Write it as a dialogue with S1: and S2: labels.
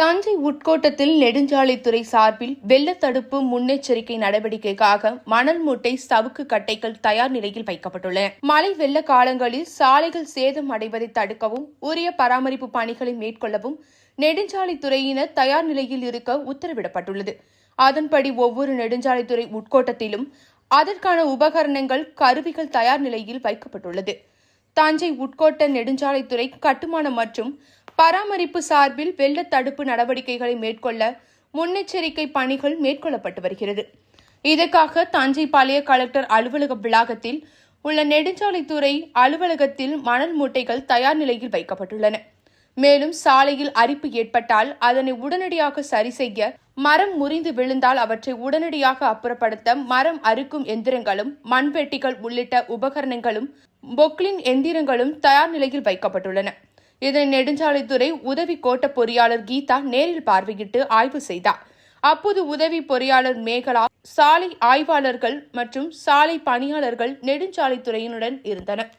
S1: தஞ்சை உட்கோட்டத்தில் நெடுஞ்சாலைத்துறை சார்பில் வெள்ள தடுப்பு முன்னெச்சரிக்கை நடவடிக்கைக்காக மணல் மூட்டை சவுக்கு கட்டைகள் தயார் நிலையில் வைக்கப்பட்டுள்ளன. மழை வெள்ள காலங்களில் சாலைகள் சேதம் அடைவதை தடுக்கவும் உரிய பராமரிப்பு பணிகளை மேற்கொள்ளவும் நெடுஞ்சாலைத்துறையினர் தயார் நிலையில் இருக்க உத்தரவிடப்பட்டுள்ளது. அதன்படி ஒவ்வொரு நெடுஞ்சாலைத்துறை உட்கோட்டத்திலும் அதற்கான உபகரணங்கள் கருவிகள் தயார் நிலையில் வைக்கப்பட்டுள்ளது. தஞ்சை உட்கோட்ட நெடுஞ்சாலைத்துறை கட்டுமானம் மற்றும் பராமரிப்பு சார்பில் வெள்ள தடுப்பு நடவடிக்கைகளை மேற்கொள்ள முன்னெச்சரிக்கை பணிகள் மேற்கொள்ளப்பட்டு வருகிறது. இதற்காக தஞ்சை பழைய கலெக்டர் அலுவலக வளாகத்தில் உள்ள நெடுஞ்சாலைத்துறை அலுவலகத்தில் மணல் மூட்டைகள் தயார் நிலையில் வைக்கப்பட்டுள்ளன. மேலும் சாலையில் அரிப்பு ஏற்பட்டால் அதனை உடனடியாக சரி செய்ய மரம் முறிந்து விழுந்தால் அவற்றை உடனடியாக அப்புறப்படுத்த மரம் அறுக்கும் எந்திரங்களும் மண்வெட்டிகள் உள்ளிட்ட உபகரணங்களும் பொக்லின் எந்திரங்களும் தயார் நிலையில் வைக்கப்பட்டுள்ளன. இதனை நெடுஞ்சாலைத்துறை உதவி கோட்ட பொறியாளர் கீதா நேரில் பார்வையிட்டு ஆய்வு செய்தார். அப்போது உதவி பொறியாளர் மேகலா சாலை ஆய்வாளர்கள் மற்றும் சாலை பணியாளர்கள் நெடுஞ்சாலைத்துறையினுடன் இருந்தனர்.